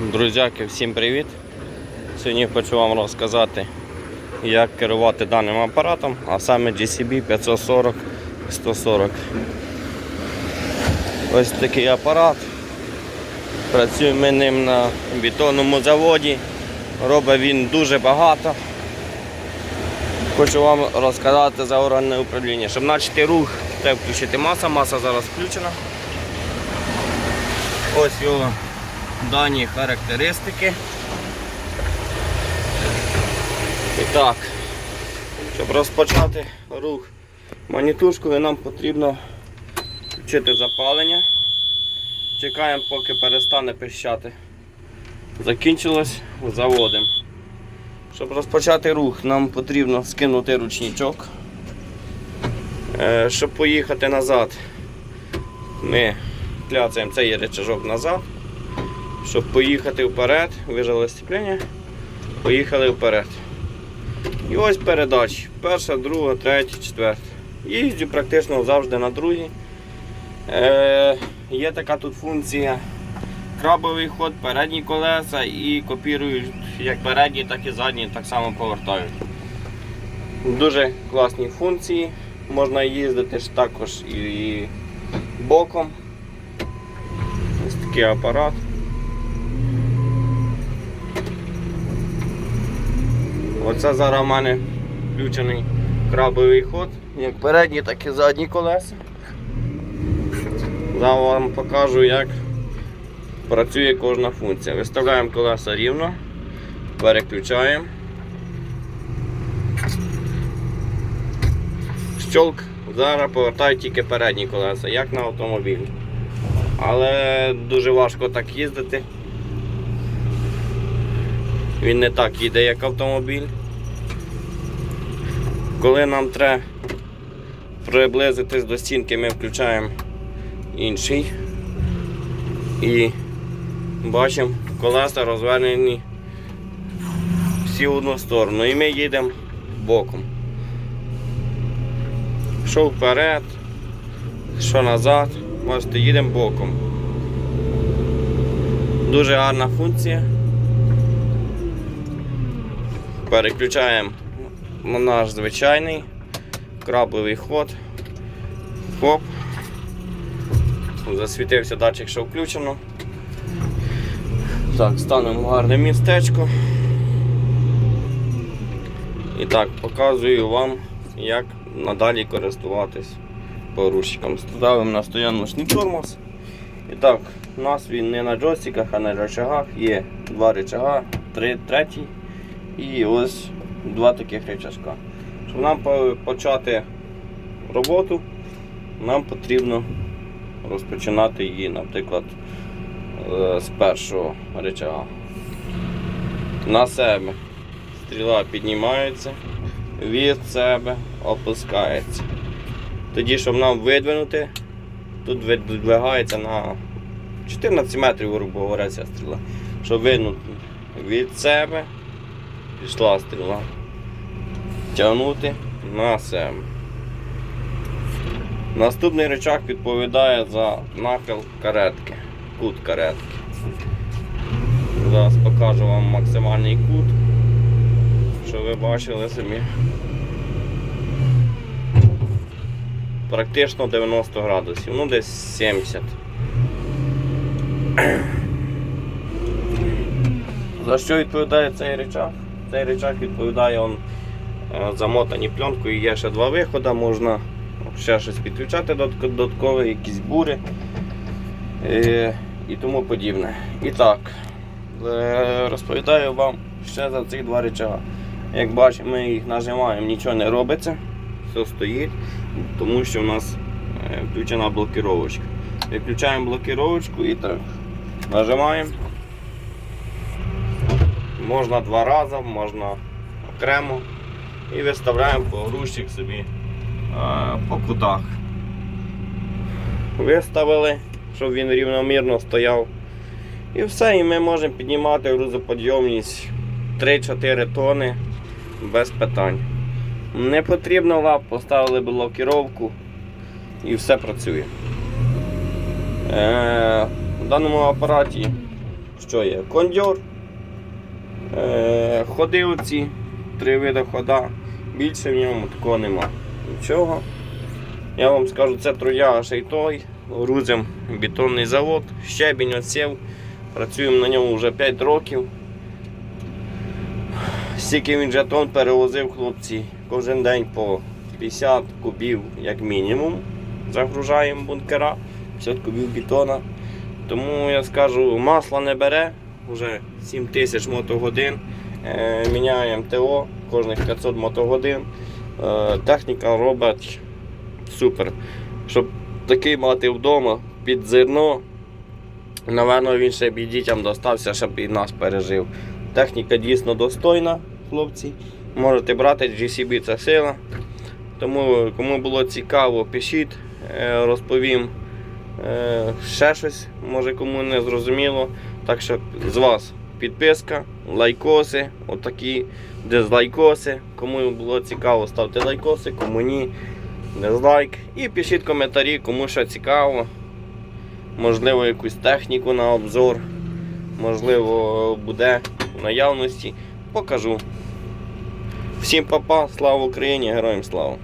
Друзяки, всім привіт! Сьогодні хочу вам розказати, як керувати даним апаратом, а саме GCB 540 140. Ось такий апарат. Працюємо ми ним на бетонному заводі. Робить він дуже багато. Хочу вам розказати за органне управління. Щоб почати рух, треба включити маса. Маса зараз включена. Ось його дані характеристики. І так, щоб розпочати рух манітушкою, нам потрібно включити запалення. Чекаємо, поки перестане пищати. Закінчилось, заводимо. Щоб розпочати рух, нам потрібно скинути ручничок. Е, Щоб поїхати назад, ми кляцаємо цей речажок назад. Щоб поїхати вперед, вижали сцеплення, поїхали вперед. І ось передачі. Перша, друга, третя, четверта. Їздю практично завжди на другій. Е, є така тут функція крабовий ход, передні колеса і копірують як передні, так і задні, так само повертають. Дуже класні функції. Можна їздити ж також і боком. Ось такий апарат. Оце зараз у мене включений крабовий ход, як передні, так і задні колеса. Зараз вам покажу, як працює кожна функція. Виставляємо колеса рівно, переключаємо. Щолк зараз повертає тільки передні колеса, як на автомобілі. Але дуже важко так їздити. Він не так їде, як автомобіль. Коли нам треба приблизитись до стінки, ми включаємо інший і бачимо колеса розвернені всі в одну сторону. І ми їдемо боком. Що вперед, що назад, бачите, їдемо боком. Дуже гарна функція. Переключаємо на наш звичайний крабовий ход. Хоп. Засвітився датчик, що включено. Так, станемо в гарне містечко. І так, показую вам, як надалі користуватись поручиком. Ставимо на стояночний тормоз. І так, у нас він не на джойстиках, а на рычагах. Є два рычага, три, третій і ось два таких рычажка. Щоб нам почати роботу, нам потрібно розпочинати її, наприклад, е, з першого рычага. На себе стріла піднімається, від себе опускається. Тоді, щоб нам видвинути, тут видвигається на 14 метрів, грубо говоря, ця стріла. Щоб виднути від себе, пішла стріла. Тягнути на себе. Наступний рычаг відповідає за нахил каретки, кут каретки. Зараз покажу вам максимальний кут, щоб ви бачили самі. Практично 90 градусів, ну десь 70. За що відповідає цей рычаг? Цей рычаг відповідає он, е, замотані пленкою, є ще два виходи, можна ще щось підключати додатк- додаткове, якісь бури е, і тому подібне. І так, е, розповідаю вам ще за цих два речага. Як бачимо, ми їх нажимаємо, нічого не робиться, все стоїть, тому що в нас включена блокировочка. Виключаємо блокировочку і так. Нажимаємо. Можна два рази, можна окремо. І виставляємо погрузчик собі е, по кутах. Виставили, щоб він рівномірно стояв. І все, і ми можемо піднімати грузоподйомність 3-4 тони без питань. Не потрібно лап, поставили блокіровку і все працює. Е, в даному апараті що є кондьор, ходилці, три види хода. Більше в ньому такого нема. Нічого. Я вам скажу, це трояга ще й той. Грузим бетонний завод, щебінь отсів. Працюємо на ньому вже 5 років. Стільки він же тонн перевозив хлопці кожен день по 50 кубів як мінімум. Загружаємо бункера, 50 кубів бетона. Тому я скажу, масло не бере, вже 7 тисяч мотогодин. Е, міняємо ТО кожних 500 мотогодин. Е, техніка робить супер. Щоб такий мати вдома під зерно, напевно, він ще б і дітям достався, щоб і нас пережив. Техніка дійсно достойна, хлопці. Можете брати GCB це сила. Тому кому було цікаво, пишіть, е, розповім ще щось, може кому не зрозуміло. Так що з вас підписка, лайкоси, отакі дизлайкоси. Кому було цікаво, ставте лайкоси, кому ні, дизлайк. І пишіть коментарі, кому що цікаво. Можливо, якусь техніку на обзор. Можливо, буде в наявності. Покажу. Всім папа, слава Україні, героям слава!